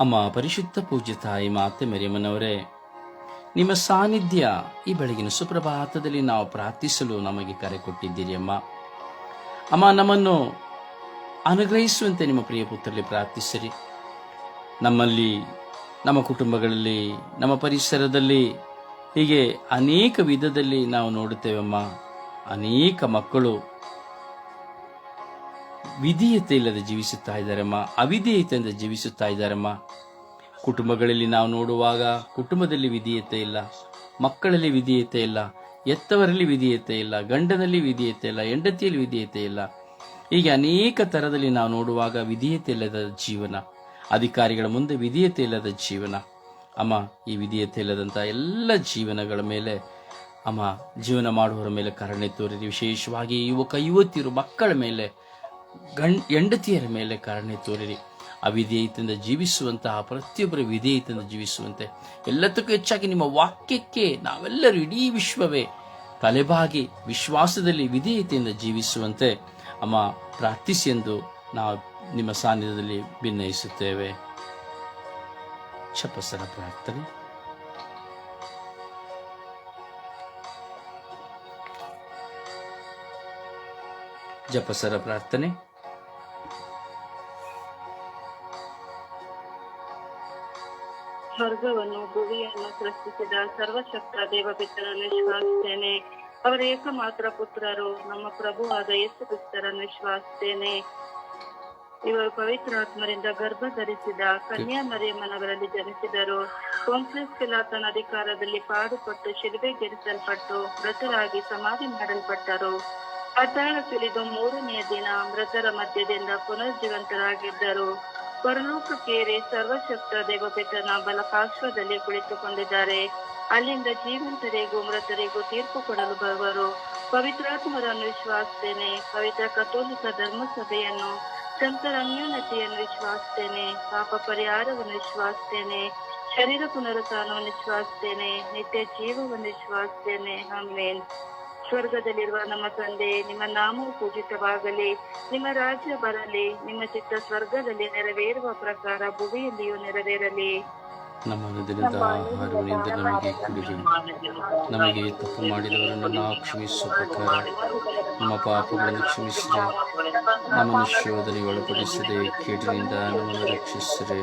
ಅಮ್ಮ ಪರಿಶುದ್ಧ ಪೂಜ್ಯ ತಾಯಿ ಮಾತೆ ಮೆರಿಯಮ್ಮನವರೇ, ನಿಮ್ಮ ಸಾನ್ನಿಧ್ಯ ಈ ಬೆಳಗಿನ ಸುಪ್ರಭಾತದಲ್ಲಿ ನಾವು ಪ್ರಾರ್ಥಿಸಲು ನಮಗೆ ಕರೆ ಕೊಟ್ಟಿದ್ದೀರಿ ಅಮ್ಮ. ಅಮ್ಮ, ನಮ್ಮನ್ನು ಅನುಗ್ರಹಿಸುವಂತೆ ನಿಮ್ಮ ಪ್ರಿಯ ಪುತ್ರರಲ್ಲಿ ಪ್ರಾರ್ಥಿಸಿರಿ. ನಮ್ಮಲ್ಲಿ, ನಮ್ಮ ಕುಟುಂಬಗಳಲ್ಲಿ, ನಮ್ಮ ಪರಿಸರದಲ್ಲಿ ಹೀಗೆ ಅನೇಕ ವಿಧದಲ್ಲಿ ನಾವು ನೋಡುತ್ತೇವಮ್ಮ. ಅನೇಕ ಮಕ್ಕಳು ವಿಧೇಯತೆ ಇಲ್ಲದೆ ಜೀವಿಸುತ್ತಾ ಇದ್ದಾರಮ್ಮ, ಅವಿಧೇಯತೆಯಿಂದ ಜೀವಿಸುತ್ತಾ ಇದ್ದಾರಮ್ಮ. ಕುಟುಂಬಗಳಲ್ಲಿ ನಾವು ನೋಡುವಾಗ ಕುಟುಂಬದಲ್ಲಿ ವಿಧೇಯತೆ ಇಲ್ಲ, ಮಕ್ಕಳಲ್ಲಿ ವಿಧೇಯತೆ ಇಲ್ಲ, ಎತ್ತವರಲ್ಲಿ ವಿಧೇಯತೆ ಇಲ್ಲ, ಗಂಡನಲ್ಲಿ ವಿಧೇಯತೆ ಇಲ್ಲ, ಹೆಂಡತಿಯಲ್ಲಿ ವಿಧೇಯತೆ ಇಲ್ಲ. ಹೀಗೆ ಅನೇಕ ತರದಲ್ಲಿ ನಾವು ನೋಡುವಾಗ ವಿಧೇಯತೆ ಇಲ್ಲದ ಜೀವನ, ಅಧಿಕಾರಿಗಳ ಮುಂದೆ ವಿಧೇಯತೆ ಇಲ್ಲದ ಜೀವನ. ಅಮ್ಮ, ಈ ವಿಧೇಯತೆ ಇಲ್ಲದಂಥ ಎಲ್ಲ ಜೀವನಗಳ ಮೇಲೆ, ಅಮ್ಮ, ಜೀವನ ಮಾಡುವವರ ಮೇಲೆ ಕರುಣೆ ತೋರಿರಿ. ವಿಶೇಷವಾಗಿ ಯುವಕ, ಯುವತಿಯರು, ಮಕ್ಕಳ ಮೇಲೆ ಗಂಡ್, ಹೆಂಡತಿಯರ ಮೇಲೆ ಕರುಣೆ ತೋರಿರಿ. ಅವಿಧೇಯತೆಯಿಂದ ಜೀವಿಸುವಂತಹ ಪ್ರತಿಯೊಬ್ಬರ ವಿಧೇಯತೆಯಿಂದ ಜೀವಿಸುವಂತೆ ಎಲ್ಲದಕ್ಕೂ ಹೆಚ್ಚಾಗಿ ನಿಮ್ಮ ವಾಕ್ಯಕ್ಕೆ ನಾವೆಲ್ಲರೂ ಇಡೀ ವಿಶ್ವವೇ ತಲೆಬಾಗಿ ವಿಶ್ವಾಸದಲ್ಲಿ ವಿಧೇಯತೆಯಿಂದ ಜೀವಿಸುವಂತೆ ಅಮ್ಮ ಪ್ರಾರ್ಥಿಸಿ ಎಂದು ನಾವು ನಿಮ್ಮ ಸಾನ್ನಿಧ್ಯದಲ್ಲಿ ಭಿನ್ನಯಿಸುತ್ತೇವೆ ಶಪಸರ ಪ್ರಾರ್ಥನೆ. ಜಪಸರ ಪ್ರಾರ್ಥನೆ. ಸ್ವರ್ಗವನ್ನು ಭುವಿಯನ್ನು ಸೃಷ್ಟಿಸಿದ ಸರ್ವಶಕ್ತ ದೇವಪಿತರನ್ನು ವಿಶ್ವಾಸಿಸ್ತೇನೆ ಅವರ ಏಕಮಾತ್ರ ಪುತ್ರರು ನಮ್ಮ ಪ್ರಭುವಾದ ಯೇಸು ಕ್ರಿಸ್ತರನ್ನು ಶ್ವಾಸಿಸ್ತೇನೆ ಇವರು ಪವಿತ್ರಾತ್ಮರಿಂದ ಗರ್ಭ ಧರಿಸಿದ ಕನ್ಯಾ ಮರಿಯಮ್ಮನವರಲ್ಲಿ ಜನಿಸಿದರು. ಕಾಂಗ್ರೆಸ್ ಪಿಲಾತನ ಅಧಿಕಾರದಲ್ಲಿ ಪಾಡುಪಟ್ಟು ಶಿಲುಬೆಗೇರಿಸಲ್ಪಟ್ಟು ಮೃತರಾಗಿ ಸಮಾಧಿ ಮಾಡಲ್ಪಟ್ಟರು. ಪಾತಾಳಕ್ಕಿಳಿದು ಮೂರನೆಯ ದಿನ ಮೃತರ ಮಧ್ಯದಿಂದ ಪುನರ್ಜೀವಂತರಾಗಿದ್ದರು. ಪರಲೋಕಕ್ಕೇರಿ ಸರ್ವಶಕ್ತ ದೇವಪಿತನ ಬಲಪಾರ್ಶ್ವದಲ್ಲಿ ಕುಳಿತುಕೊಂಡಿದ್ದಾರೆ. ಅಲ್ಲಿಂದ ಜೀವಂತರಿಗೂ ಮೃತರಿಗೂ ತೀರ್ಪು ಕೊಡಲು ಬರುವರು. ಪವಿತ್ರಾತ್ಮರನ್ನು ವಿಶ್ವಾಸಿಸ್ತೇನೆ ಪವಿತ್ರ ಕಥೋಲಿಕ ಧರ್ಮಸಭೆಯನ್ನು ಸಂತರ ಅನ್ಯೋನ್ಯತೆಯನ್ನು ವಿಶ್ವಾಸಿಸ್ತೇನೆ ಪಾಪ ಪರಿಹಾರವನ್ನು ವಿಶ್ವಾಸಿಸ್ತೇನೆ ಶರೀರ ಪುನರುತ್ಥಾನವನ್ನು ವಿಶ್ವಾಸಿಸ್ತೇನೆ ನಿತ್ಯ ಜೀವವನ್ನು ವಿಶ್ವಾಸಿಸ್ತೇನೆ ಆಮೇನ್. ಸ್ವರ್ಗದಲ್ಲಿರುವ ನಮ್ಮ ತಂದೆ ನಿಮ್ಮ ನಾಮವು ಪೂಜಿತವಾಗಲಿ ನಿಮ್ಮ ರಾಜ್ಯ ಬರಲಿ ನಿಮ್ಮ ಚಿತ್ತ ಸ್ವರ್ಗದಲ್ಲಿ ನೆರವೇರುವ ಪ್ರಕಾರ ಭುವಿಯಲ್ಲಿಯೂ ನೆರವೇರಲಿ ನಮ್ಮ ದಿನದ ಆಹಾರವಿನಿಂದ ನಮಗೆ ಕುಡಿದು ನಮಗೆ ತಪ್ಪು ಮಾಡಿದವರನ್ನು ನಾವು ಕ್ಷಮಿಸುವ ಪ್ರಕಾರ ನಮ್ಮ ಪಾಪಗಳನ್ನು ಕ್ಷಮಿಸಿರಿ ನಮ್ಮನ್ನು ಶೋಧನೆ ಒಳಪಡಿಸದೆ ಕೇಟಿನಿಂದ ನಮ್ಮನ್ನು ರಕ್ಷಿಸಿರಿ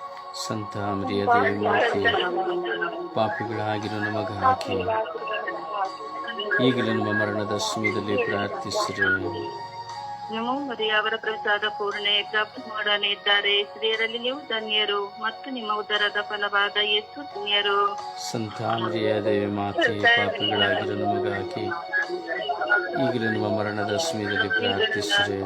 ಸಂತ ಮರಿಯ ದೇವಿ ಪಾಪಿಗಳಾಗಿರೋ ನಮಗಾಗಿ ಈಗಲೂ ನಮ್ಮ ಮರಣದ ಸಮಯದಲ್ಲಿ ಪ್ರಾರ್ಥಿಸಿರು. ನಮೋ ಅವರ ಪ್ರಸಾದ ಪೂರ್ಣೆ ಪ್ರಭು ನಿಮ್ಮೊಡನೆ ಇದ್ದಾರೆ. ಸ್ತ್ರೀಯರಲ್ಲಿ ನೀವು ಧನ್ಯರು ಮತ್ತು ನಿಮ್ಮ ಉದರದ ಫಲವಾದ ಯೇಸು ಧನ್ಯರು. ಸಂತ ದೇವಿ ಮಾತೆ ಪಾಪಿಗಳಾಗಿರೋ ನಮಗಾಗಿ ಈಗಲೂ ನಮ್ಮ ಮರಣದ ಸಮಯದಲ್ಲಿ ಪ್ರಾರ್ಥಿಸಿರಿ.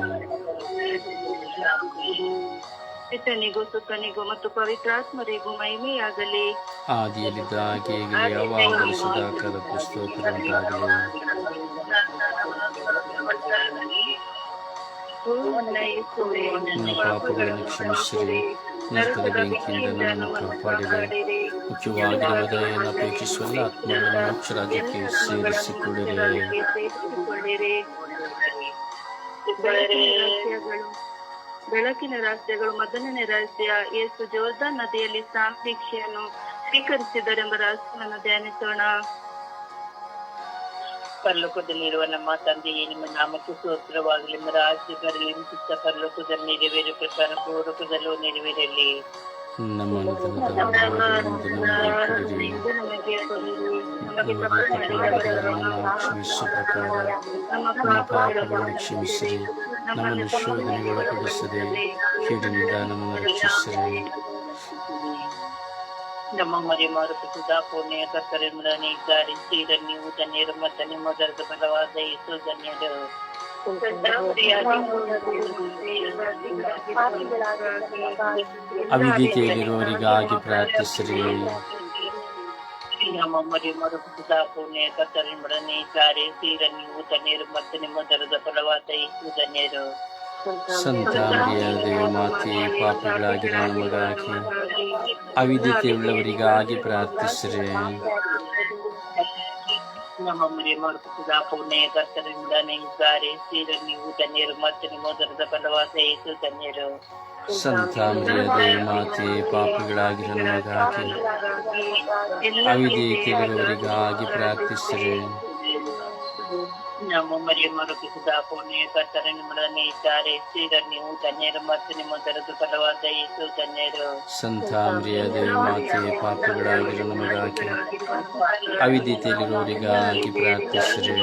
ಪಿತನಿಗೂ ಸುತನಿಗೂ ಮತ್ತು ಪವಿತ್ರಾತ್ಮರಿಗೂ ಮಹಿಮೆಯಾಗಲಿ. ಆದಿಯಲ್ಲಿದ್ದ ಹಾಗೆ ಯಾವಾಗಲೂ ಸದಾಕಾಲ ಪುಸ್ತಕ ಉಂಟಾಗಲಿ ನನ್ನ ಪಾಪಗಳನ್ನು ಕ್ಷಮಿಸಿರಿ ನರಕದ ಬೆಂಕಿಯಿಂದ ನನ್ನನ್ನು ಕಾಪಾಡಿರಿ. ಮುಖ್ಯವಾಗಿ ನಮ್ಮ ದಯೆಯನ್ನು ಅಪೇಕ್ಷಿಸುವ ಎಲ್ಲ ಆತ್ಮಗಳನ್ನು ಮೋಕ್ಷ ರಾಜ್ಯಕ್ಕೆ ಸೇರಿಸಿಕೊಳ್ಳಿರಿ ಬೆಳಕಿನ ರಹಸ್ಯಗಳು ಮೊದಲನೇ ರಹಸ್ಯ ಯೇಸು ಜೋರ್ದಾನ್ ನದಿಯಲ್ಲಿ ಸಾಂದೀಕ್ಷೆಯನ್ನು ಸ್ವೀಕರಿಸಿದರೆಂಬ ರಹಸ್ಯವನ್ನು ಧ್ಯಾನಿಸೋಣ. ಪರ್ಲೋಕದಲ್ಲಿರುವ ನಮ್ಮ ತಂದೆಯೇ ನಿಮ್ಮ ನಾಮಕ್ಕೆ ಸ್ತೋತ್ರವಾಗಲಿ. ನಿಮ್ಮ ರಾಜ್ಯ ಬರಲಿ ನಿಮ್ಮ ಚಿತ್ತ ಪರಲೋಕದಲ್ಲಿ ನೆರವೇರು ಪ್ರಕಾರ ಪೂರ್ವಕದಲ್ಲೂ ನೆರವೇರಲಿ. ನಮ್ಮ ತಪ್ಪುಗಳನ್ನು ಕ್ಷಮಿಸುವ ಪ್ರಕಾರ ನಮ್ಮ ಪಾಪಗಳನ್ನು ಕ್ಷಮಿಸಿರಿ ನಮ್ಮನ್ನು ಶೋಧನೆಗೆ ಕೀಡಿನಿಂದ ನಮ್ಮನ್ನು ರಕ್ಷಿಸಿರಿ ನಮ್ಮ ಮರಿ ಪೂರ್ಣೆಯ ಕರ್ತರೆಂಬುದನ್ನು ಇದ್ದಾರೆ ಸ್ತ್ರೀರಲ್ಲಿ ನೀವು ಧನ್ಯರು ಮತ್ತು ನಿಮ್ಮ ದರದ ಬಲವಾದ ಯೇಸು ಧನ್ಯರು ಅವಿದ್ಯತೆಯಲ್ಲಿರುವವರಿಗಾಗಿ ಪ್ರಾರ್ಥಿಸಿರಿ ನಮ್ಮ ಮರಿ ಮರುಕುದ ಪುಣ್ಯ ಕತ್ತರಿಮಡನೆ ತಾರೆ ತೀರ ನೀವು ತಣ್ಣೀರು ಮತ್ತು ನಿಮ್ಮ ದರದ ಫಲವಾದ ಯೇಸು ಧನ್ಯರು ಸಂತ ಮರಿಯ ದೇವ ಮಾತೆ ಪಾಪಿಗಳಾಗಿರೋ ನಮಗಾಗಿ ಅವಿದ್ಯತೆಯುಳ್ಳವರಿಗಾಗಿ ಪ್ರಾರ್ಥಿಸಿರಿ ನಮ್ಮ ಮರಿ ಮರುಕುದ ಪುಣ್ಯ ಕತ್ತರಿಮಡನೆ ಇದ್ದಾರೆ ತೀರ ನೀವು ತಣ್ಣೀರು ಮತ್ತು ನಿಮ್ಮ ಬಲವಾದ ಯೇಸು ಧನ್ಯರು. ಸಂತ ಮಾತೆ ಪಾಪಿಗಳಾಗಿರೋ ನಮಗಾಗಿ ಅವಿದ್ಯತೆಯುಳ್ಳವರಿಗಾಗಿ ಪ್ರಾರ್ಥಿಸಿರಿ. ನಮ್ಮ ಮರಿ ಮರುಕುದ ಪುಣ್ಯ ಕತ್ತರಿಮಡನೆ ತಾರೆ ತೀರ ನೀವು ತಣ್ಣೀರು ಮತ್ತು ನಿಮ್ಮ ದರದ ಫಲವಾದ ಯೇಸು ಧನ್ಯರು ಸಂತ ಮರಿಯ ದೇವ ಮಾತೆ ಪಾಪಿಗಳಾಗಿರೋ ನಮಗಾಗಿ ಅವಿದ್ಯತೆಯಲ್ಲಿರುವವರಿಗಾಗಿ ಪ್ರಾರ್ಥಿಸಿರಿ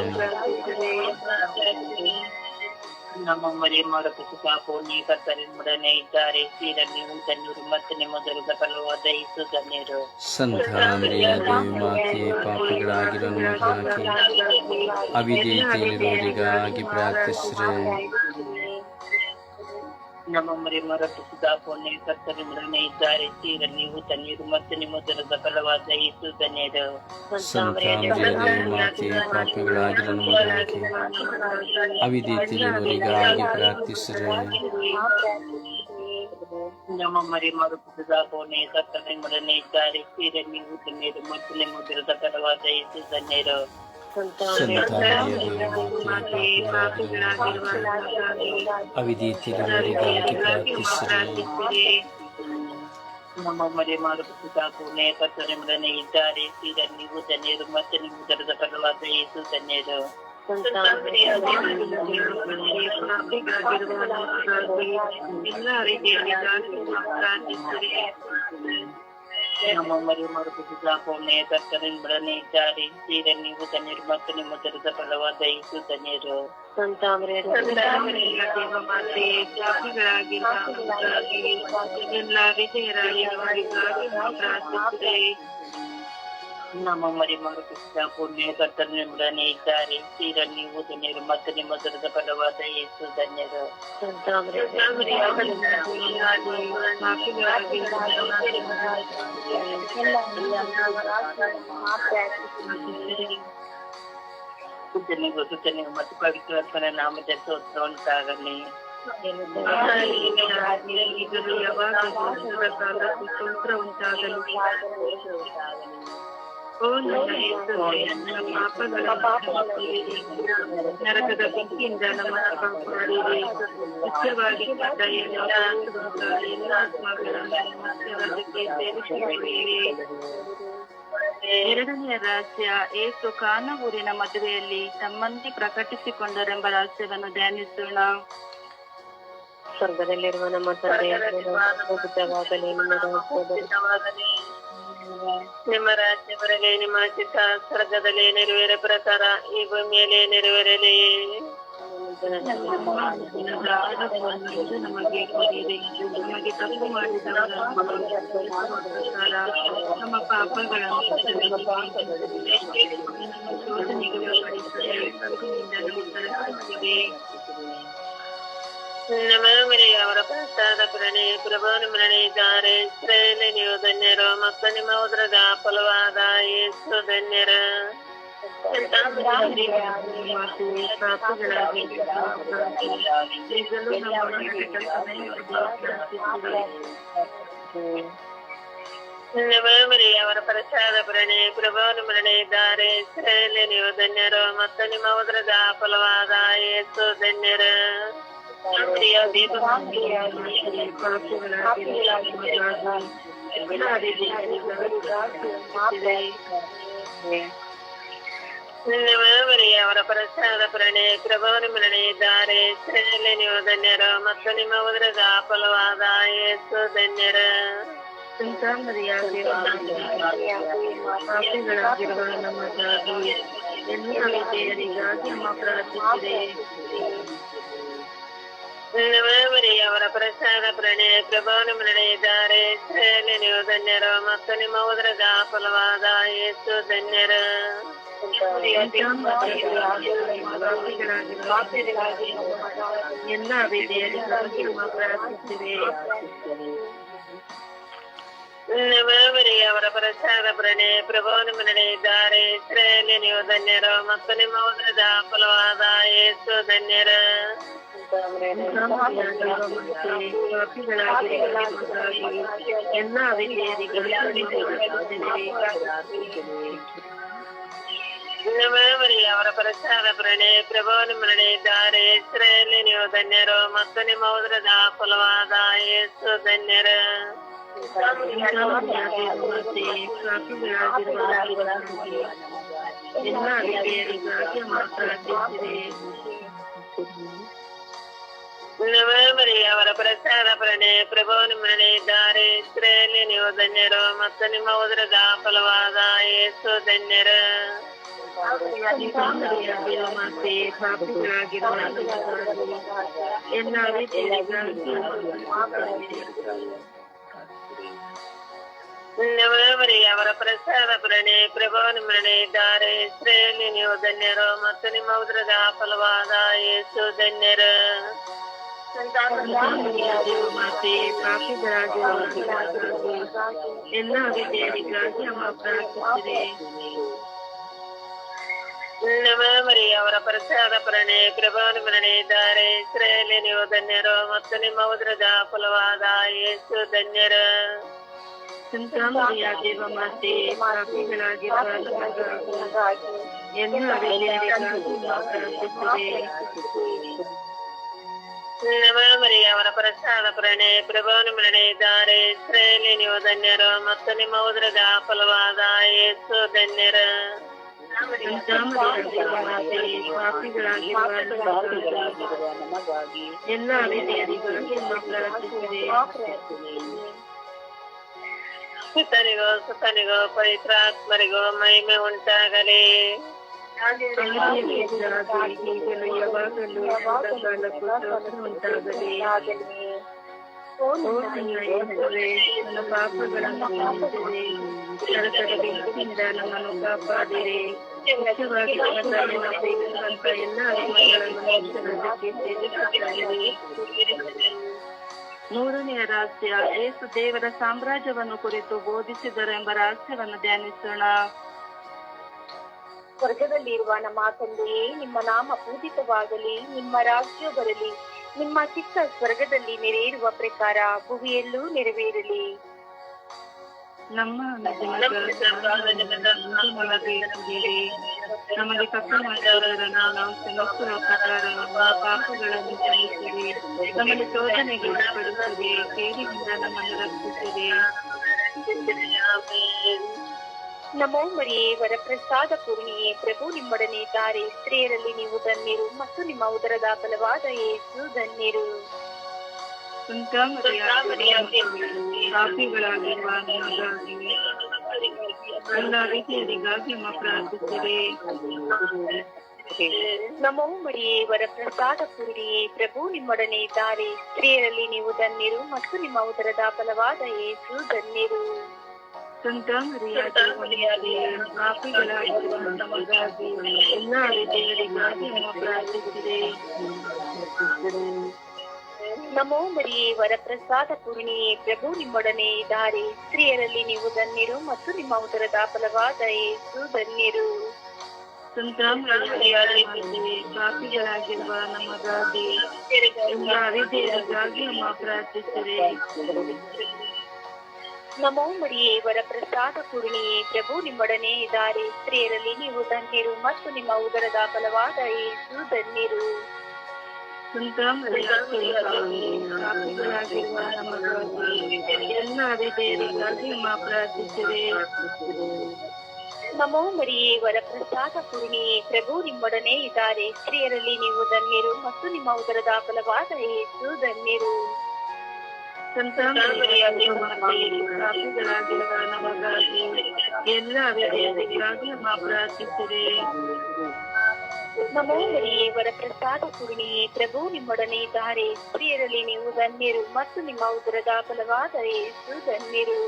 ನಮ್ಮ ಮರಿ ಮರುಕುದ ಪುಣ್ಯ ಕತ್ತರಿಮಡನೆ ಇದ್ದಾರೆ. ತೀರ ನೀವು ತಣ್ಣೀರು ಮತ್ತು ನಿಮ್ಮ ದುರ್ಗ ಫಲವಾದ ಯೇಸು ಧನ್ಯರು. ಸಂತ ಮರಿಯ ದೇವ ಮಾತೆ ಪಾಪಿಗಳಾಗಿರೋ ನಮಗಾಗಿ ಅವಿದ್ಯತೆಯಲ್ಲಿರುವವರಿಗಾಗಿ ಪ್ರಾರ್ಥಿಸಿರಿ. ನಮ್ಮ ಮರಿ ಮರಪಿಸಿದ ಪುಣ್ಯ ಕರ್ತರಿ ಮರನೆ ಇದ್ದಾರೆ ತೀರ ನೀವು ತಣ್ಣೀರು ಮತ್ತು ನಿಮ್ಮ ದರದ ಫಲವಾದ ಯೇಸು ಧನ್ಯರು ಸಂತ ಮರಿಯ ದೇವ ಮಾತೆ ಪಾಪಿಗಳಾಗಿರೋ ನಮಗಾಗಿ ಅವಿದ್ಯತೆಯಲ್ಲಿರುವವರಿಗಾಗಿ ಪ್ರಾರ್ಥಿಸಿರಿ ನಮ್ಮ ಮರಿ ಮರಪಿಸಿದ ಪುಣ್ಯ ಕರ್ತರಿ ಮರನೆ ಇದ್ದಾರೆ ತೀರ ನೀವು ತಣ್ಣೀರು ಮತ್ತು ನಿಮ್ಮ ದರದ ಫಲವಾದ ಯೇಸು ಧನ್ಯರು ಸಂತ ಮರಿಯ ದೇವ ಮಾತೆ ಪಾಪಿಗಳಾಗಿರೋ ಅವಿದ್ಯತೆಯಲ್ಲಿರುವವರಿಗಾಗಿ ಪ್ರಾರ್ಥಿಸಿರಿ ನಮ್ಮ ಮರಿ ಮರಪಿಸಿದ ಪುಣ್ಯ ಕರ್ತರಿ ಮರನೆ ಇದ್ದಾರೆ ತೀರ ನೀವು ತಣ್ಣೀರು ಮತ್ತು ನಿಮ್ಮ ದರದ ಫಲವಾದ ಯೇಸು ಧನ್ಯರು ಎಲ್ಲ ರೀತಿಯಲ್ಲಿ ಪ್ರಾರ್ಥಿಸಿರಿ ನಮ್ಮ ಮರಿ ಕರ್ತರಿನ ಮರನೆ ಇದ್ದಾರೆ ತೀರ ನೀವು ತಣ್ಣೀರು ಮತ್ತು ನಿಮ್ಮ ದರದ ಫಲವಾದ ಯೇಸು ಧನ್ಯರು. ದೇವಮಾತೆ ಪಾಪಿಗಳಾಗಿರುವ ನಮಗಾಗಿ ಎಲ್ಲ ವಿಜಯರಾಗಿರುವವರಿಗಾಗಿ ಪ್ರಾರ್ಥಿಸಿರಿ ನಮ್ಮ ಮರಿ ಮರುಕುತ್ತಿದ್ದ ಪುಣ್ಯ ಕರ್ತರಿನ ಮರನೆ ಇದ್ದಾರೆ ತೀರ ನೀವು ತಣ್ಣೀರು ಮತ್ತು ನಿಮ್ಮ ದರದ ಫಲವಾದ ಯೇಸು ಧನ್ಯರು ಸುತ್ತನಿಗೂ ಸುತ್ತನಿಗೂ ಮತ್ತು ಪವಿತ್ರಾತ್ಮನ ನಾಮದ ಸ್ತೋತ್ರ ಉಂಟಾಗಲಿ ಈಗಲೂ ಯಾವಾಗಲೂ ಸದಾಕಾಲಕ್ಕೂ ಸ್ತೋತ್ರ ಉಂಟಾಗಲಿ ಓ ನನ್ನ ಯೇಸುವೇ, ನನ್ನ ಪಾಪಗಳ ಕ್ಷಮಿಸಿರಿ. ನರಕದ ಬೆಂಕಿಯಿಂದ ನಮ್ಮನ್ನು ಕಾಪಾಡಿರಿ ಮುಖ್ಯವಾಗಿ ಎಲ್ಲ ಆತ್ಮಗಳನ್ನು ಎರಡನೆಯ ರಹಸ್ಯ ಏಸು ಕಾನವೂರಿನ ಮದುವೆಯಲ್ಲಿ ತಮ್ಮನ್ನೇ ಪ್ರಕಟಿಸಿಕೊಂಡರೆಂಬ ರಹಸ್ಯವನ್ನು ಧ್ಯಾನಿಸೋಣ ಸ್ವರ್ಗದಲ್ಲಿರುವ ನಮ್ಮ ತಂದೆಯ ನಿಮ್ಮ ರಾಜ್ಯದಲ್ಲಿ ನಿಮ್ಮ ರಾಜ್ಯ ಬರಲಿ, ನಿಮ್ಮ ಚಿತ್ತ ಸ್ವರ್ಗದಲ್ಲಿ ನೆರವೇರ ಪ್ರಕಾರ ಈ ಭೂಮಿಯಲ್ಲಿ ನೆರವೇರಲಿ. ನಮಗೆ ತಪ್ಪು ಪ್ರಕಾರ ನಮ್ಮ ಪಾಪಗಳನ್ನು ಅವರ ಪ್ರಸಾದ ಪ್ರಣಿ ಪ್ರಭುವನ ಮರಣೆ ಇದ್ದಾರೆ ಇಸ್ರೇಲಿ ನೀವು ಧನ್ಯರು ಮತ್ತು ನಿಮ್ಮ ಉದರದ ಯೇಸು ಧನ್ಯರ ಅವರ ಪ್ರಸಾದ ಪ್ರಣಿ ಪ್ರಭುವನ ಮರಣೆ ಇದ್ದಾರೆ ಇಸ್ರೇಲಿ ನೀವು ಧನ್ಯರು ಮತ್ತು ನಿಮ್ಮ ಉದ್ರದ ಫಲವಾದ ಯೇಸು ಧನ್ಯರ ಮರಿಯ ಅವರ ಪ್ರಸಾದ ಪ್ರಣೆ ಪ್ರಭವನ ಮರಣೆ ಇದ್ದಾರೆ ಸ್ತ್ರೀಯಲ್ಲಿ ನೀವು ಧನ್ಯರು ಮತ್ತು ನಿಮ್ಮ ಉದರದ ಫಲವಾದ ಯೇಸು ಧನ್ಯರ ಪಾಪಿಗಳಾಗಿರುವ ನಮಗಾಗಿ ಎಲ್ಲ ವಿಜಯರಿಗಾಗಿ ನಮ್ಮ ಪ್ರಾರ್ಥಿಸಿದೆ ನವಮರಿ ಅವರ ಪ್ರಸಾದ ಪ್ರಣೆ ಪ್ರಭಾವನ ಮರಣೆ ಇದ್ದಾರೆ ಸ್ತ್ರೀಯಲ್ಲಿ ನೀವು ಧನ್ಯರು ಮತ್ತು ನಿಮ್ಮ ಉದರದ ಫಲವಾದ ಯೇಸು ಧನ್ಯರ ಎಲ್ಲ ವಿಧೇಯರಿಗಾಗಿ ಪ್ರಾರ್ಥಿಸಿದೆ ನವಮರಿ ಅವರ ಪ್ರಸಾದ ಪ್ರಣೆ ಪ್ರಭುವನ ಮರಣೆ ಇದ್ದಾರೆ ಇಸ್ರಾಯೇಲಿ ನೀವು ಧನ್ಯರು ಮತ್ತು ನಿಮ್ಮ ಉದರದ ಫಲವಾದ ಯೇಸು ಧನ್ಯರ ಎಲ್ಲ ವಿಧೇಯರಿಗಾಗಿ ನವಮರಿ ಅವರ ಪ್ರಸಾದ ಪ್ರಣೆ ಪ್ರಭುವನ ಮರಣೆ ಇದ್ದಾರೆ ಇಸ್ರಾಯೇಲಿ ನೀವು ಧನ್ಯರು ಮತ್ತು ನಿಮ್ಮ ಉದರದ ಫಲವಾದ ಯೇಸು ಧನ್ಯರ ಎಲ್ಲ ವಿಧೇಯರಿಗಾಗಿ ಪ್ರಾರ್ಥಿಸಿದೆ ನವಮರಿ ಅವರ ಪ್ರಸಾದ ಪ್ರಣೆ ಪ್ರಭುವನ ಮರಣೆ ಇದ್ದಾರೆ ಇಸ್ರಾಯೇಲಿ ನೀವು ಧನ್ಯರು ಮತ್ತು ನಿಮ್ಮ ಉದರದ ಫಲವಾದ ಯೇಸು ಧನ್ಯರ ಮತ್ತೆ ಪಾಪಿಗಳಾಗಿರುವ ಎಲ್ಲ ವಿಧೇಯರಿಗಾಗಿ ನವಮರಿ ಅವರ ಪ್ರಸಾದ ಪ್ರಣೆ ಪ್ರಭುವನ ಮರಣೆ ಇದ್ದಾರೆ ಇಸ್ರಾಯೇಲಿ ನೀವು ಧನ್ಯರು ಮತ್ತು ನಿಮ್ಮ ಉದರದ ಫಲವಾದ ಯೇಸು ಧನ್ಯರ ಮತ್ತೆ ಪಾಪಿಗಳಾಗಿರುವ ಎಲ್ಲ ವಿಧೇಯರಿಗಾಗಿ ಅಮ್ಮ ಪ್ರಾರ್ಥಿಸಿದೆ ನವಮರಿ ಅವರ ಪ್ರಸಾದ ಪ್ರಣೆ ಪ್ರಭುವನ ಮರಣೆ ಇದ್ದಾರೆ ಇಸ್ರಾಯೇಲಿ ನೀವು ಧನ್ಯರು ಮತ್ತು ನಿಮ್ಮ ಉದರದ ಫಲವಾದ ಯೇಸು ಧನ್ಯರ ಸಂತಾಮರಿಯಾಗಿರುವ ಮತ್ತೆ ಪಾಪಿಗಳಾಗಿರುವ ನಮಗಾಗಿ ಎಲ್ಲ ವಿಧೇಯರಿಗಾಗಿ ಅಮ್ಮ ಪ್ರಾರ್ಥಿಸಿದೆ ನವಮರಿ ಅವರ ಪ್ರಸಾದ ಪ್ರಣೆ ಪ್ರಭುವನ ಮರಣೆ ಇದ್ದಾರೆ ಇಸ್ರಾಯೇಲಿ ನೀವು ಧನ್ಯರು ಮತ್ತು ನಿಮ್ಮ ಉದ್ರದ ಫಲವಾದ ಯೇಸು ಧನ್ಯರ ಎಲ್ಲ ಸುತನಿಗೋ ಪವಿತ್ರಾತ್ಮರಿಗೋ ಮಹಿಮೆ ಉಂಟಾಗಲಿ ಯಾವಾಗಲೂ ನಮ್ಮನ್ನು ಕಾಪಾಡಿರಿ ಮುಖ್ಯವಾಗಿ ಸೇರಿಸುತ್ತಾಯಿರಿ. ಮೂರನೆಯ ರಹಸ್ಯ ಏಸು ದೇವರ ಸಾಮ್ರಾಜ್ಯವನ್ನು ಕುರಿತು ಬೋಧಿಸಿದರು ಎಂಬ ರಹಸ್ಯವನ್ನು ಧ್ಯಾನಿಸೋಣ ಸ್ವರ್ಗದಲ್ಲಿರುವ ನಮ್ಮ ತಂದೆಯೇ, ನಿಮ್ಮ ನಾಮ ಪೂಜಿತವಾಗಲಿ, ನಿಮ್ಮ ರಾಜ್ಯ ಬರಲಿ, ನಿಮ್ಮ ಚಿಕ್ಕ ಸ್ವರ್ಗದಲ್ಲಿ ನೆರೆಯಿರುವ ಪ್ರಕಾರ ಭುವಿಯಲ್ಲೂ ನೆರವೇರಲಿ. ನಮ್ಮ ನಮಗೆ ನಮಗೆ ತಪ್ಪು ಮಾಡಿದವರನ್ನು ನಾವು ಕ್ಷಮಿಸುವ ಪ್ರಕಾರ ನಮ್ಮ ಪಾಪಗಳನ್ನು ಕ್ಷಮಿಸಿರಿ ನಮ್ಮನ್ನು ಶೋಧನೆಗೆ ಒಳಪಡಿಸಿದೆ ಕೇಡಿನಿಂದ ನಮ್ಮನ್ನು ರಕ್ಷಿಸಿರಿ. ನಮೋ ಮರಿಯೇ ವರಪ್ರಸಾದ ಪೂರ್ಣಿಯೇ ಪ್ರಭು ನಿಮ್ಮೊಡನೆ ಇದ್ದಾರೆ. ಸ್ತ್ರೀಯರಲ್ಲಿ ನೀವು ಧನ್ಯರು ಮತ್ತು ನಿಮ್ಮ ಉದರದ ಫಲವಾದ ಯೇಸು ಧನ್ಯರು. ಪಾಪಿಗಳಾಗಿರುವ ಎಲ್ಲ ರೀತಿಯರಿಗಾಗಿ ನಮ್ಮ ಪ್ರಾರ್ಥಿಸಿರಿ. ನಮೋ ಮರಿಯೇ ವರಪ್ರಸಾದ ಪೂರ್ಣಿಯೇ ಪ್ರಭು ನಿಮ್ಮೊಡನೆ ಇದ್ದಾರೆ. ಸ್ತ್ರೀಯರಲ್ಲಿ ನೀವು ಧನ್ಯರು ಮತ್ತು ನಿಮ್ಮ ಉದರದ ಫಲವಾದ ಯೇಸು ಧನ್ಯರು. ಸಂತ ಮರಿಯಾಗಿ ಪಾಪಿಗಳಾಗಿರುವ ನಮಗಾಗಿ ಎಲ್ಲ ನಮೋ ಮರಿಯೇ ವರಪ್ರಸಾದ ಪೂರ್ಣಿಯೇ ಪ್ರಭು, ನಿಮ್ಮೊಡನೆ ಇದ್ದಾರೆ. ಸ್ತ್ರೀಯರಲ್ಲಿ ನೀವು ಧನ್ಯರು ಮತ್ತು ನಿಮ್ಮ ಉದರದ ಫಲವಾದ ಏಸು ಧನ್ಯರು. ಸಂತ ಪಾಪಿಗಳಾಗಿರುವ ನಮಗಾಗಿ ಎಲ್ಲ ಪ್ರಾರ್ಥಿಸಿರಿ. ನಮೋ ಮರಿಯೇ ವರಪ್ರಸಾದ ಪೂರ್ಣಿಯೇ ಪ್ರಭು ನಿಮ್ಮೊಡನೆ ಇದ್ದಾರೆ. ಸ್ತ್ರೀಯರಲ್ಲಿ ನೀವು ಧನ್ಯರು ಮತ್ತು ನಿಮ್ಮ ಉದರದ ಫಲವಾದ ಏಸು ಧನ್ಯರು. ಎಲ್ಲ ರೀತಿಯರಿಗಾಗಿ ನಮ್ಮ ಪ್ರಾರ್ಥಿಸಿರಿ ನಮೋ ಮರಿಯೇ ವರಪ್ರಸಾದ ಪೂರ್ಣಿಯೇ ಪ್ರಭು ನಿಮ್ಮೊಡನೆ ಇದ್ದಾರೆ. ಸ್ತ್ರೀಯರಲ್ಲಿ ನೀವು ಧನ್ಯರು ಮತ್ತು ನಿಮ್ಮ ಉದರದ ಫಲವಾದ ಏಸು ಧನ್ಯರು. ಸಂತ ಮರಿಯಾಗಿ ಪಾಪಿಗಳಾಗಿರುವ ನಮಗಾಗಿ ಎಲ್ಲ ರೀತಿಯರಿಗಾಗಿ ನಮ್ಮ ಪ್ರಾರ್ಥಿಸಿದೆ ನಮೋ ಮರಿಯೇ ವರಪ್ರಸಾದ ಪೂರ್ಣಿಯೇ ಪ್ರಭು, ನಿಮ್ಮೊಡನೆ ಇದ್ದಾರೆ. ಸ್ತ್ರೀಯರಲ್ಲಿ ನೀವು ಧನ್ಯರು ಮತ್ತು ನಿಮ್ಮ ಉದರದ ಫಲವಾದ ಯೇಸು ಧನ್ಯರು.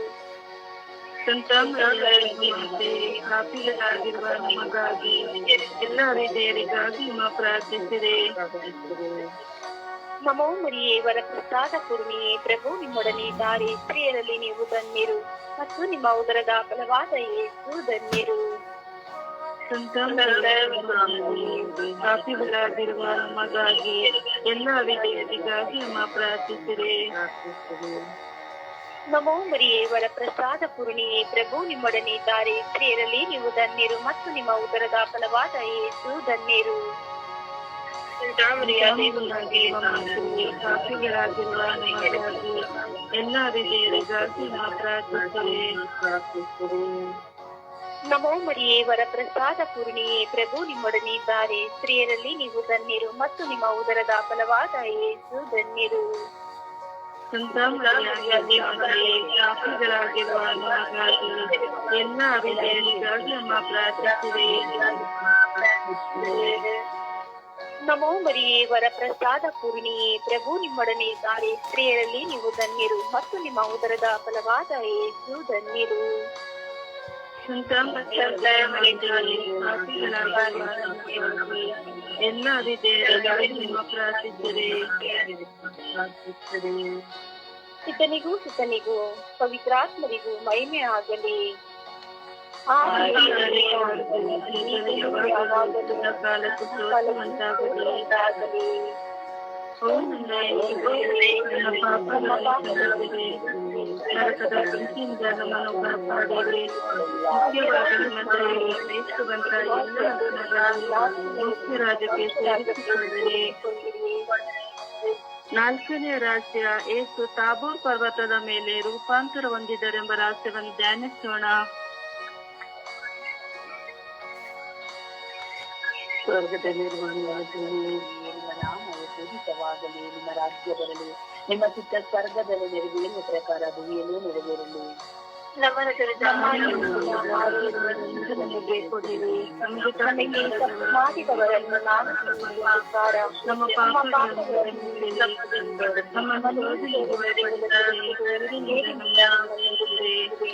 ಪಾಪಿಗಳಾಗಿರುವ ನಮಗಾಗಿ ಎಲ್ಲ ವಿಧೇಯರಿಗಾಗಿ ನಿಮ್ಮ ಪ್ರಾರ್ಥಿಸಿದೆ. ನಮೋ ಮರಿಯೇ ವರ ಪ್ರಸಾದ ಪೂರ್ಣಿಯೇ ಪ್ರಭು ನಿಮ್ಮೊಡನೆ ದಾರಿ ಸ್ತ್ರೀಯರಲ್ಲಿ ನೀವು ಧನ್ಯರು ಮತ್ತು ನಿಮ್ಮ ಉದರದ ಫಲವಾದ ಏಸು ಧನ್ಯರು ಪಾಪಿಗಳಾಗಿರುವ ನಮಗಾಗಿ ಎಲ್ಲ ವಿಧೇಯರಿಗಾಗಿ ನಮ್ಮ ಪ್ರಾರ್ಥಿಸಿರಿ. ನಮೋ ಮರಿಯೇ ವರ ಪ್ರಸಾದ ಪೂರ್ಣಿಯೇ ಪ್ರಭು ನಿಮ್ಮೊಡನೆ ದಾರಿ ಸ್ತ್ರೀಯರಲ್ಲಿ ನೀವು ಧನ್ಯರು ಮತ್ತು ನಿಮ್ಮ ಉದರದ ಫಲವಾದ ಏಸು ಧನ್ಯರು ನಮೋ ಮರಿಯೇ ವರ ಪ್ರಸಾದ ಪೂರ್ಣಿಯೇ ಪ್ರಭು ನಿಮ್ಮೊಡನೆ ಇದ್ದಾರೆ ಸ್ತ್ರೀಯರಲ್ಲಿ ನೀವು ಧನ್ಯರು ಮತ್ತು ನಿಮ್ಮ ಉದರದ ಫಲವಾದ ಯೇಸು ಧನ್ಯರು ಸಂತ ಮರಿಯೇ, ಪಾಪಿಗಳಾಗಿರುವ ನಮಗಾಗಿ ಎಲ್ಲ ವಿಧೇಯರಿಗಾಗಿ ನಮ್ಮ ಪ್ರಾರ್ಥಿಸಿದೆ ನಮೋ ಮರಿಯೇ ವರ ಪ್ರಸಾದ ಪೂರ್ಣಿಯೇ ಪ್ರಭು ನಿಮ್ಮೊಡನೆ ಇದ್ದಾರೆ. ಸ್ತ್ರೀಯರಲ್ಲಿ ನೀವು ಧನ್ಯರು ಮತ್ತು ನಿಮ್ಮ ಉದರದ ಫಲವಾದ ಯೇಸು ಧನ್ಯರು. ಎಲ್ಲ ಸಿತನಿಗೂ ಸುತನಿಗೂ ಪವಿತ್ರಾತ್ಮರಿಗೂ ಮಹಿಮೆ ಆಗಲಿ. ಕಾಲಕ್ಕೆ ನರಕದ ಬೆಂಕಿಯಿಂದ ನಮ್ಮನ್ನು ಎಲ್ಲ ಮುಖ್ಯ ರಾಜ್ಯಕ್ಕೆ ಸೇರಿಸಿಕೊಂಡಿರಿ ನಾಲ್ಕನೇ ರಹಸ್ಯ ಏಸು ತಾಬೂರ್ ಪರ್ವತದ ಮೇಲೆ ರೂಪಾಂತರ ಹೊಂದಿದರೆಂಬ ರಹಸ್ಯವನ್ನು ಧ್ಯಾನಿಸೋಣ. ಸ್ವರ್ಗದಲ್ಲಿರುವ ನಿಮ್ಮ ನಾಮವು ಪೂಜಿತವಾಗಲಿ ನಿಮ್ಮ ರಾಜ್ಯ ಬರಲಿ ನಿಮ್ಮ ಚಿತ್ತ ಸ್ವರ್ಗದಲ್ಲಿ ನೆರವೇರುವ ಪ್ರಕಾರ ಭೂಮಿಯಲ್ಲೂ ನೆರವೇರಲಿ ನಮಗೆ ಕೊಡಿರಿ ನಮಗೆ ನಮಗೆ ತಪ್ಪು ಮಾಡಿದವರನ್ನು ನಾನು ಕ್ಷಮಿಸುತ್ತಾರೆ. ನಮ್ಮ ಪಾಪಗಳನ್ನು ಕ್ಷಮಿಸಿರಿ.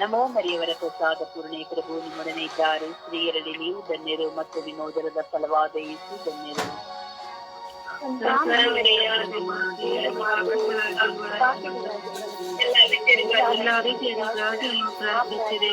ನಮೋ ಮರಿಯವರ ಪ್ರಸಾದ ಪೂರ್ಣಿ ಪ್ರಭು ನಿಮ್ಮೊಡನೆ ಇದ್ದಾರೆ ಸ್ತ್ರೀಯರಲ್ಲಿ ನೀವು ಧನ್ಯರು ಮತ್ತು ನಿಮ್ಮ ಉದರದ ಫಲವಾದ ಯೇಸು ಧನ್ಯರು ಎಲ್ಲ ರೀತಿಯಲ್ಲಿ ಪ್ರಾರ್ಥಿಸಿದೆ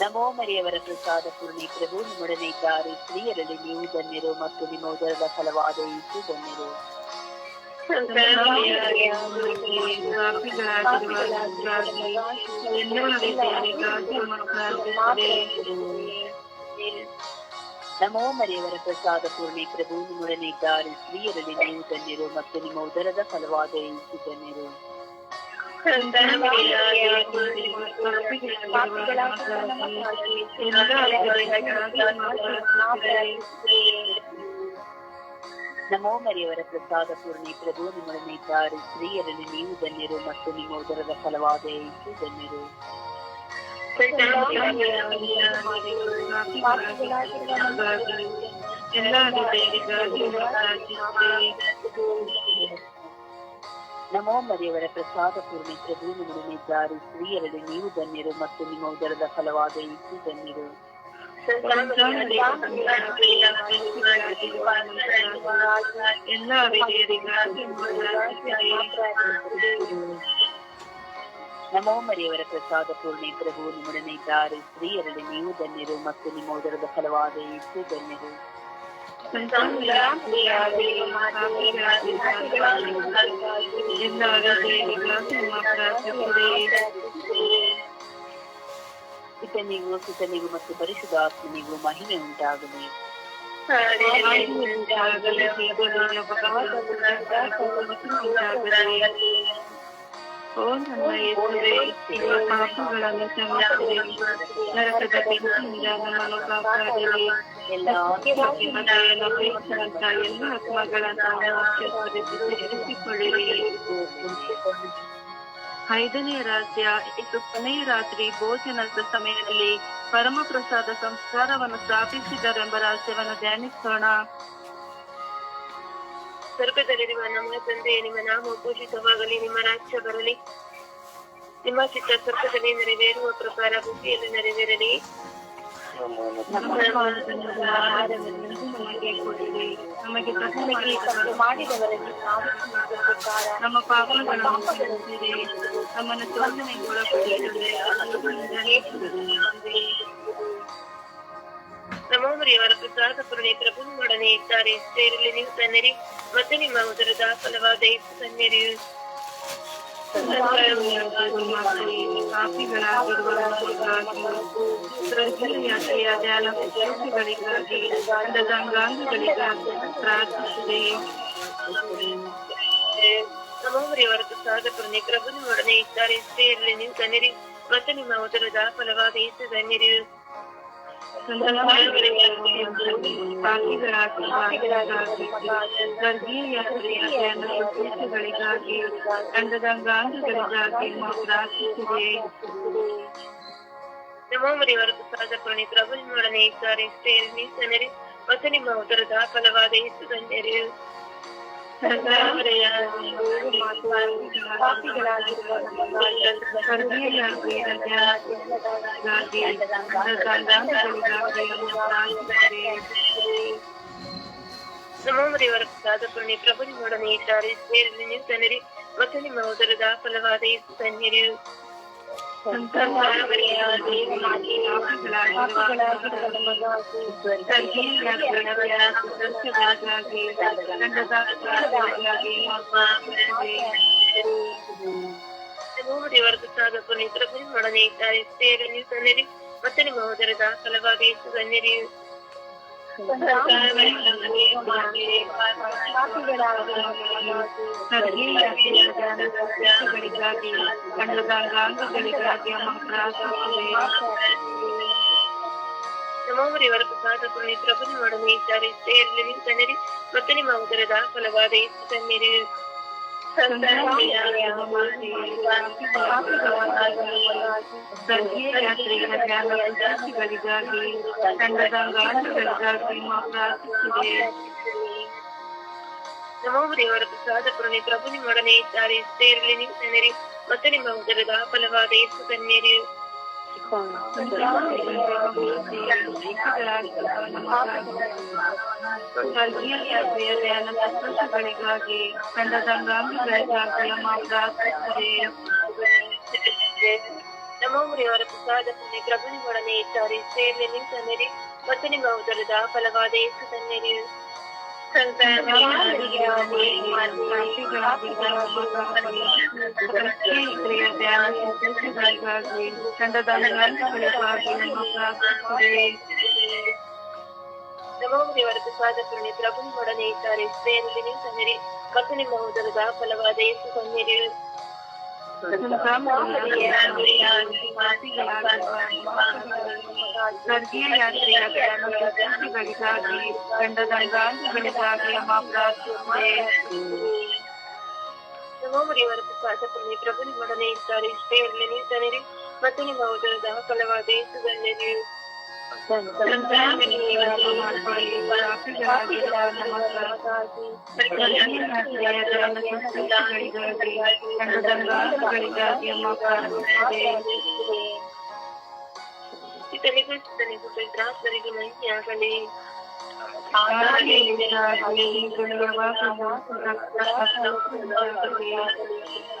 ನಮೋ ಮರಿಯವರ ಪ್ರಸಾದ ಪೂರ್ಣಿ ಪ್ರಭು ನಿಮ್ಮೊಡನೆ ಇದ್ದಾರೆ ಸ್ತ್ರೀಯರಲ್ಲಿ ನೀವು ಧನ್ಯರು ಮತ್ತು ನಿಮ್ಮ ಉದರದ ಫಲವಾದ ಯೇಸು ಧನ್ಯರು ಎಲ್ಲ ವಿಧೇಯರಿಗಾಗಿ ಪ್ರಾರ್ಥಿಸಿದೆ ನಮೋ ಮರಿಯವರ ಪ್ರಸಾದ ಪೂರ್ಣಿ ಪ್ರಭು ನಿಮ್ಮೊಡನೆ ಇದ್ದಾರೆ ಸ್ತ್ರೀಯರಲ್ಲಿ ನೀವು ಧನ್ಯರು ಮತ್ತು ನಿಮ್ಮ ಉದರದ ಫಲವಾದ ಯೇಸು ಧನ್ಯರು ನಮೋ ಮರಿಯವರ ಪ್ರಸಾದ ಪೂರ್ಣಿ ಪ್ರಭು ನಿಮ್ಮೊಡನೆ ಇದ್ದಾರೆ ಸ್ತ್ರೀಯರಲ್ಲಿ ನೀವು ಧನ್ಯರು ಮತ್ತು ನಿಮ್ಮ ಉದರದ ಫಲವಾದ ಯೇಸು ಧನ್ಯರು ಎಲ್ಲ ವಿಧೇಯರಿಗಾಗಿ ಪ್ರಾರ್ಥಿಸಿದೆ ನಮೋ ಮರಿಯವರ ಪ್ರಸಾದ ಪೂರ್ಣಿ ಪ್ರಭು ನಿಮ್ಮೊಡನಿದ್ದಾರೆ ಸ್ತ್ರೀಯರಲ್ಲಿ ನೀವು ಧನ್ಯರು ಮತ್ತು ನಿಮ್ಮ ಉದರದ ಫಲವಾದ ಯೇಸು ಧನ್ಯರು ಎಲ್ಲ ವಿಧೇಯರಿಗಾಗಿ ನಮೋ ಮರಿಯವರ ಪ್ರಸಾದ ಪೂರ್ಣಿ ಪ್ರಭು ನಿಮ್ಮೊಡನಿದ್ದಾರೆ ಸ್ತ್ರೀಯರಲ್ಲಿ ನೀವು ಧನ್ಯರು ಮತ್ತು ನಿಮ್ಮ ಉದರದ ಫಲವಾದ ಇಷ್ಟು ಧನ್ಯರು. ಪಿತನಿಗೂ ಸುತನಿಗೂ ಮತ್ತು ಪರಿಶುದ್ಧಾತ್ಮನಿಗೂ ಮಹಿಮೆ ಉಂಟಾಗಲಿ. ಓ ನನ್ನ ಯೇಸುವೇ, ನಿಮ್ಮ ಪಾಪಗಳನ್ನು ಕ್ಷಮಿಸಿರಿ. ನರಕದ ಬೆಂಕಿಯಿಂದ ನಮ್ಮನ್ನು ಕಾಪಾಡಿರಿ. ಎಲ್ಲ ನಿಮ್ಮ ದಯೆಯನ್ನು ಅಪೇಕ್ಷಿಸುವಂತ ಎಲ್ಲ ಆತ್ಮಗಳನ್ನು ಸೇರಿಸಿಕೊಳ್ಳಿರಿ. ಐದನೇ ರಾಜ್ಯ ಇದು ಕೊನೆಯ ರಾತ್ರಿ ಭೋಜನದ ಸಮಯದಲ್ಲಿ ಪರಮ ಪ್ರಸಾದ ಸಂಸ್ಕಾರವನ್ನು ಸ್ಥಾಪಿಸಿದರೆಂಬ ರಹಸ್ಯವನ್ನು ಧ್ಯಾನಿಸೋಣ. ಸ್ವರ್ಗದಲ್ಲಿರುವ ನಮ್ಮ ತಂದೆ ನಿಮ್ಮ ನಾಮ ಪೂಜಿತವಾಗಲಿ, ನಿಮ್ಮ ರಾಜ್ಯ ಬರಲಿ. ನಿಮ್ಮ ಚಿತ್ತ ಸ್ವರ್ಗದಲ್ಲಿ ನೆರವೇರುವ ಪ್ರಕಾರ ಬುದ್ಧಿಯಲ್ಲಿ ನೆರವೇರಲಿ. ನಮಗೆ ತಪ್ಪಾಗಿ ತಪ್ಪು ಮಾಡಿದವರಲ್ಲಿ ನಮ್ಮ ಪಾಪಗಳನ್ನು ನಮ್ಮನ್ನು ಒಳಪಡಿಸದೆ ನಮ್ಮವರಿಯವರ ಪ್ರಸಾದ ಪೂರ್ಣಿ ಪ್ರಭು ನಿಮ್ಮೊಡನೆ ಇದ್ದಾರೆ ಸೇರಲಿ ನೀವು ತನ್ನಿರಿ ಮತ್ತು ನಿಮ್ಮ ಉದರದ ಫಲವಾದ ಯೇಸು ತನ್ನಿರಿ ಪಾಪಿಗಳಾಗಿರುವ ನಮಗಾಗಿ ಸ್ವರ್ಗೀಯ ಧ್ಯಾನ ವಿಶೇಷಗಳಿಗಾಗಿ ತಂಡದ ಅಂಗಾಂಗಗಳಿಗಾಗಿ ಪ್ರಾರ್ಥಿಸಿದೆ ನಮ್ಮವರಿಯವರ ಪ್ರಸಾದ ಪೂರ್ಣಿ ಪ್ರಭು ನಿಮ್ಮೊಡನೆ ಇದ್ದಾರೆ ಸೇರಲಿ ನೀವು ತನ್ನಿರಿ ಮತ್ತು ನಿಮ್ಮ ಉದರದ ಫಲವಾದ ಯೇಸು ತನ್ನಿರಿ ಸ್ವರ್ಗೀಯ ಧ್ಯಾನ ವಿಶೇಷಗಳಿಗಾಗಿ ತಂಡದ ಅಂಗಾಂಗಗಳಿಗಾಗಿ ಪ್ರಾರ್ಥಿಸಿದೆ ನಮ್ಮವರಿಯವರ ಪ್ರಸಾದ ಪೂರ್ಣಿ ಪ್ರಭು ನಿಮ್ಮೊಡನೆ ಇದ್ದಾರೆ ಸೇರಲಿ ನೀವು ತನ್ನಿರಿ ಮತ್ತು ನಿಮ್ಮ ಉದರದ ಫಲವಾದ ಯೇಸು ತನ್ನಿರಿ ಪಾಪಿಗಳಾಗಿರುವ ನಮಗಾಗಿ ಸ್ವರ್ಗೀಯ ಧ್ಯಾನಗಳಿಗಾಗಿ ತಂಡದ ಅಂಗಾಂಗಗಳಿಗಾಗಿ ಪ್ರಾರ್ಥಿಸಿದೆ ನಮ್ಮವರಿಯವರ ಪ್ರಸಾದ ಪೂರ್ಣಿ ಪ್ರಭು ನಿಮ್ಮೊಡನೆ ಇದ್ದಾರೆ ಸೇರಲಿ ನೀವು ತನ್ನಿರಿ ಮತ್ತು ನಿಮ್ಮ ಉದರದ ಫಲವಾದ ಯೇಸು ತನ್ನಿರಿ ನಮ್ಮವರಿಯವರ ಪ್ರಸಾದ ಪೂರ್ಣಿ ಪ್ರಭು ನಿಮ್ಮೊಡನೆ ಇದ್ದಾರೆ ಸೇರಲಿ ನೀವು ತನ್ನಿರಿ ಮತ್ತು ನಿಮ್ಮ ಉದರದ ಫಲವಾದ ಯೇಸು ತನ್ನಿರಿ ಗಳಿಗಾಗಿ ತಂಡದ ಅಂಗಾಂಗಗಳಿಗಾಗಿ ಅಮ್ಮ ಪ್ರಾರ್ಥಿಸಿದೆ ನಮ್ಮವರಿಯವರ ಪ್ರಸಾದ ಪೂರ್ಣಿ ಪ್ರಭು ಮಾಡಲು ಇದ್ದಾರೆ ಸೇರಲಿ ನೀವು ತನ್ನಿರಿ ಮತ್ತು ನಿಮ್ಮ ಉದರದ ಫಲವಾದ ಇಷ್ಟ ಸ್ವರ್ಗೀಯ ಯಾತ್ರೆಯ ಧ್ಯಾನ ವಿದ್ಯಾರ್ಥಿಗಳಿಗಾಗಿ ತಂಡದ ಅಂಗಾಂಗಗಳಿಗಾಗಿ ಅಮ್ಮ ಪ್ರಾರ್ಥಿಸಿದೆ ನಮ್ಮವರಿಯವರ ಪ್ರಸಾದ ಪೂರ್ಣಿ ಪ್ರಭು ನಿಮ್ಮೊಡನೆ ಇದ್ದಾರೆ ಸೇರಲಿ ನೀವು ತನ್ನಿರಿ ಮತ್ತು ನಿಮ್ಮ ಉದರದ ಫಲವಾದ ಯೇಸು ತನ್ನಿರಿ ಸ್ವರ್ಗೀಯ ಯಾತ್ರೆಯ ಧ್ಯಾನ ಸಂತೋಷಗಳಿಗಾಗಿ ತಂಡದ ಅಂಗಾಂಗಗಳಿಗಾಗಿ ಅಮ್ಮ ಪ್ರಾರ್ಥಿಸಿದೆ ನಮ್ಮವರಿಯವರ ಪ್ರಸಾದ ಪೂರ್ಣಿ ಪ್ರಭು ನಿಮ್ಮೊಡನೆ ಇದ್ದಾರೆ ಸೇರಲಿ ನೀವು ತನ್ನಿರಿ ಮತ್ತು ನಿಮ್ಮ ಉದರದ ಫಲವಾದ ಯೇಸು ತನ್ನಿರಿ ಗಳಿಗಾಗಿ ತಂಡದ ಅಂಗಾಂಗಗಳಿಗಾಗಿ ಅಮ್ಮ ಪ್ರಾರ್ಥಿಸಿದೆ ನಮ್ಮವರಿಯವರ ಪ್ರಸಾದ ಪೂರ್ಣಿ ಪ್ರಭು ನಿಮ್ಮೊಡನೆ ಇದ್ದಾರೆ ಸೇರಲಿ ನೀವು ತನ್ನಿರಿ ಮತ್ತು ನಿಮ್ಮ ಉದರದ ಫಲವಾದ ಯೇಸು ತನ್ನಿರಿ ಸ್ವರ್ಗೀಯ ಯಾತ್ರೆಯ ಗಳಿಗಾಗಿ ತಂಡದ ಅಂಗಾಂಗಗಳಿಗಾಗಿ ಅಮ್ಮ ಪ್ರಾರ್ಥಿಸಿದೆ ನಮ್ಮವರಿಯವರ ಪ್ರಸಾದ ಪೂರ್ಣಿ ಪ್ರಭು ನಿಮ್ಮೊಡನೆ ಇದ್ದಾರೆ ಸೇರಲಿ ನೀವು ತನ್ನಿರಿ ಮತ್ತು ನಿಮ್ಮ ಉದರದ ಫಲವಾದ ಯೇಸು Италику, италику, то есть раз, италику, мы не знали. Италику, италику, то есть раз, италику, мы не знали.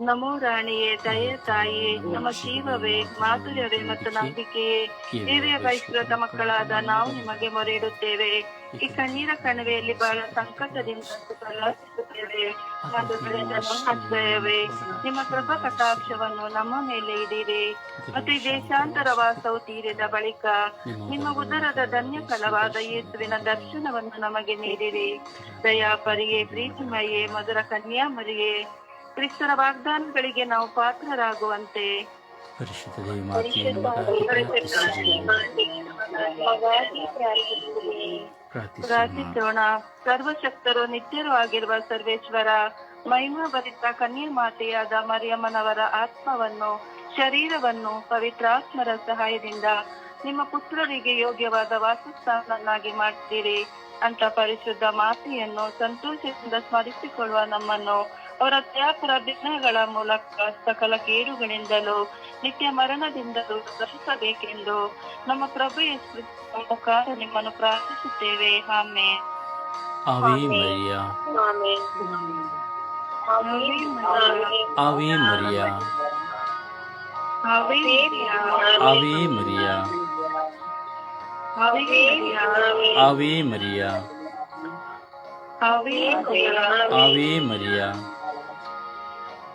ನಮೋ ರಾಣಿಯೇ ದಯ ತಾಯಿಯೇ ನಮ್ಮ ಜೀವವೇ ಮಾಧುರ್ಯವೇ ಮತ್ತು ನಂಬಿಕೆಯೇ. ಹಿರಿಯ ವಯಸ್ಕರದ ಮಕ್ಕಳಾದ ನಾವು ನಿಮಗೆ ಮೊರೆ ಇಡುತ್ತೇವೆ ಈ ಕಣ್ಣೀರ ಕಣಿವೆಯಲ್ಲಿ ಬಹಳ ಸಂಕಟದಿಂದ ಪ್ರಲಾಪಿಸುತ್ತೇವೆ ನಿಮ್ಮ ಕೃಪಾ ಕಟಾಕ್ಷವನ್ನು ನಮ್ಮ ಮೇಲೆ ಇಡಿರಿ. ಮತ್ತು ಈ ದೇಶಾಂತರ ವಾಸವು ತೀರಿದ ಬಳಿಕ ನಿಮ್ಮ ಉದರದ ಧನ್ಯ ಫಲವಾದ ಯೇಸುವಿನ ದರ್ಶನವನ್ನು ನಮಗೆ ನೀಡಿರಿ. ದಯಾಪರಿಯೇ ಪ್ರೀತಿಮಯೇ ಮಧುರ ಕನ್ಯಾಮರಿಯೇ. ಕ್ರಿಸ್ತರ ವಾಗ್ದಾನಗಳಿಗೆ ನಾವು ಪಾತ್ರರಾಗುವಂತೆ ಪರಿಶುದ್ಧ ಪ್ರಾರ್ಥಿಸೋಣ. ಸರ್ವಶಕ್ತರು ನಿತ್ಯರು ಆಗಿರುವ ಸರ್ವೇಶ್ವರ ಮಹಿಮಾ ಭರಿತ ಕನ್ಯಾ ಮಾತೆಯಾದ ಮರಿಯಮ್ಮನವರ ಆತ್ಮವನ್ನು ಶರೀರವನ್ನು ಪವಿತ್ರಾತ್ಮರ ಸಹಾಯದಿಂದ ನಿಮ್ಮ ಪುತ್ರರಿಗೆ ಯೋಗ್ಯವಾದ ವಾಸಸ್ಥಾನನ್ನಾಗಿ ಮಾಡ್ತೀರಿ. ಅಂತ ಪರಿಶುದ್ಧ ಮಾತೆಯನ್ನು ಸಂತೋಷದಿಂದ ಸ್ಮರಿಸಿಕೊಳ್ಳುವ ನಮ್ಮನ್ನು ಅವರ ತ್ಯಾಪುರ ದಿನಗಳ ಮೂಲಕ ಸಕಲ ಕೇಡುಗಳಿಂದಲೂ ನಿತ್ಯ ಮರಣದಿಂದಲೂ ರಕ್ಷಿಸಬೇಕೆಂದು ನಮ್ಮ ಪ್ರಭು ಮುಖಾಂತರ ನಿಮ್ಮನ್ನು ಪ್ರಾರ್ಥಿಸುತ್ತೇವೆ. ಆಮೆ Ave Maria. Amen. Ave Maria. Ave Maria. Ave Maria.